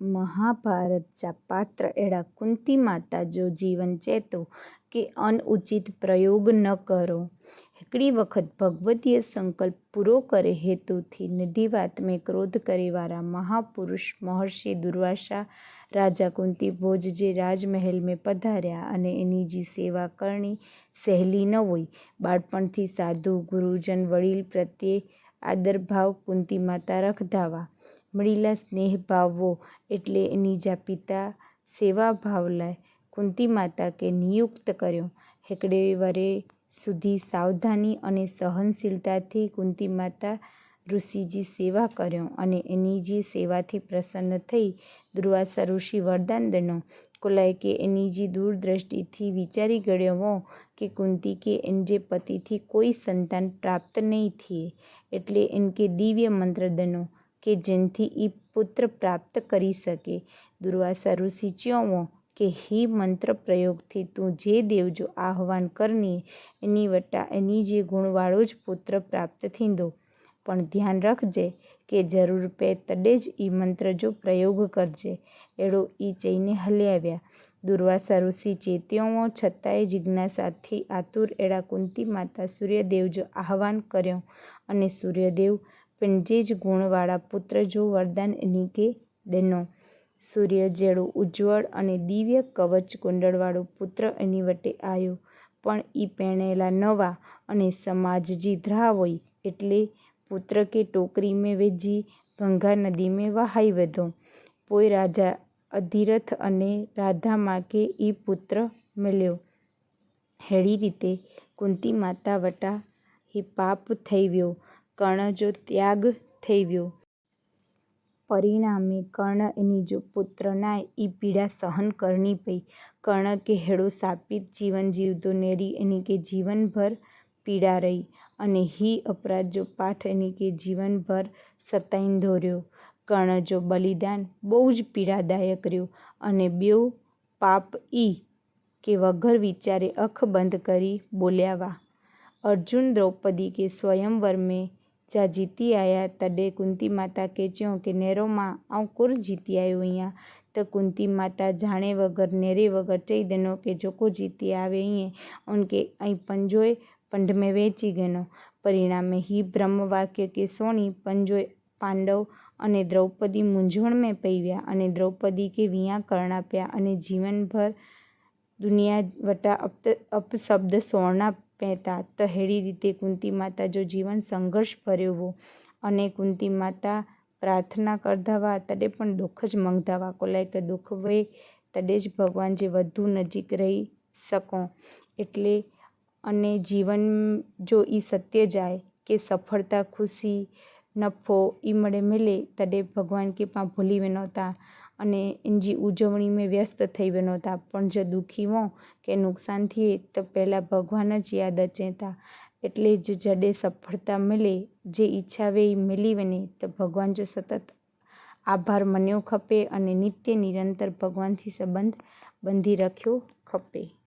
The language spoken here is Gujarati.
મહાભારત જા પાત્ર એડા કુંતી માતા જો જીવન ચેતો કે અનઉચિત પ્રયોગ ન કરો. એકડી વખત ભગવતીય સંકલ્પ પૂરો કરે હેતુથી નઢી વાત મેં ક્રોધ કરેવાળા મહાપુરુષ મહર્ષિ દુર્વાસા રાજા કુંતી ભોજ જે રાજમહેલ મેં પધાર્યા અને એની જે સેવા કરણી સહેલી ન હોય. બાળપણથી સાધુ, ગુરુજન, વડીલ પ્રત્યે આદરભાવ કુંતી માતા રખધાવા. મળીલા સ્નેહ ભાવવો એટલે એની જા પિતા સેવા ભાવ લાય. કુંતી માતા કે નિયુક્ત કર્યો. હેકડે વરે સુધી સાવધાની અને સહનશીલતાથી કુંતી માતા ઋષિજી સેવા કર્યો અને એની જે સેવાથી પ્રસન્ન થઈ દુર્વાસા ઋષિ વરદાન દનો કોલાય કે એની જે દૂરદ્રષ્ટિથી વિચારી ગળ્યો કે કુંતી કે એનજે પતિથી કોઈ સંતાન પ્રાપ્ત નહીં થઈએ એટલે એનકે દિવ્ય મંત્ર દનો કે જેનથી એ પુત્ર પ્રાપ્ત કરી શકે. દુર્વાસા ઋષિ ચ્યોવો કે હિ મંત્ર પ્રયોગથી તું જે દેવજો આહવાન કરની, એની વટા એની જે ગુણવાળો જ પુત્ર પ્રાપ્ત થીંદો. પણ ધ્યાન રાખજે કે જરૂર પે તડે જ ઈ મંત્ર જો પ્રયોગ કરજે. એળો ઈ ચઈને હલ્યાવ્યા દુર્વાસા ઋષિ ચેત્યોવો છતાંય જિજ્ઞાસાથી આતુર એડા કુંતી માતા સૂર્યદેવ જો આહવાન કર્યો અને સૂર્યદેવ પણ જે જ ગુણવાળા પુત્ર જો વરદાન એનીકે દેનો. સૂર્ય જેડો ઉજ્જવળ અને દિવ્ય કવચ કુંડળવાળો પુત્ર એની વટે આવ્યો. પણ ઈ પેણેલા નવા અને સમાજજી ધ્રાવ હોય એટલે પુત્ર કે ટોકરી મેં વેજી ગંગા નદી મેં વહાઈ વધો. પોય રાજા અધિરથ અને રાધા માકે ઈ પુત્ર મળ્યો હેળી રીતે કુંતી માતા વટા હી પાપ થઈ વ્યો, કર્ણ જો ત્યાગ થઈ વ્યો. પરિણામે કર્ણ એની જો પુત્રના ઈ પીડા સહન કરણી પઈ. કર્ણ કે હેળો શાપિત જીવન જીવતો નેરી એની કે જીવનભર પીડા રહી અને હિ અપરાધ જો પાઠ એની કે જીવનભર સતાઈને ધોર્યો. કર્ણ જો બલિદાન બહુ જ પીડાદાયક રહ્યું અને બેઉ પાપ ઈ કે વગર વિચારે અખ બંધ કરી બોલ્યા વા. અર્જુન દ્રૌપદી કે સ્વયંવર મેં જ્યાં જીતી આયા તડે કુંતી માતા કે ચ્યો કે નેરોમાં આવું કુર જીતી આવ્યો અહીંયા તો કુંતી માતા જાણે વગર, નેરે વગર ચઈ દેનો કે જોકો જીતી આવે અહીંયા ઉનકે અહીં પંજોય પંઢમે વેચી ગયેનો પરિણામે હિ બ્રહ્મવાક્ય કે સોણી પંજોય પાંડવ અને દ્રૌપદી મૂંઝવણમાં પૈવ્યા અને દ્રૌપદી કે વિયા કર્ણાપ્યા અને જીવનભર દુનિયા વટા અપ અપશબ્દ સોર્ણા પહેતા. તહેડી રીતે કુંતી માતા જો જીવન સંઘર્ષ ભર્યો હો અને કુંતી માતા પ્રાર્થના કરધાવા તડે પણ દુઃખ જ મંગધાવા. કોલાય કે દુઃખ વે તડે જ ભગવાન જે વધુ નજીક રહી શકો. એટલે અને જીવન જો એ સત્ય જાય કે સફળતા, ખુશી, નફો એ મળે મિલે, તડે ભગવાન કે પા ભૂલી વેનોતા અને એની ઉજવણી में વ્યસ્ત થઈ વેનોતા પણ જો દુઃખી હો કે નુકસાન થઈએ તો પહેલાં ભગવાન જ યાદ અચેતા એટલે જ જડે સફળતા મિલે, જે ઈચ્છા વે ઈ મિલી વને, તો ભગવાન જો સતત આભાર મન્યો ખપે અને નિત્ય નિરંતર ભગવાનથી સંબંધ બંધી રાખ્યો ખપે.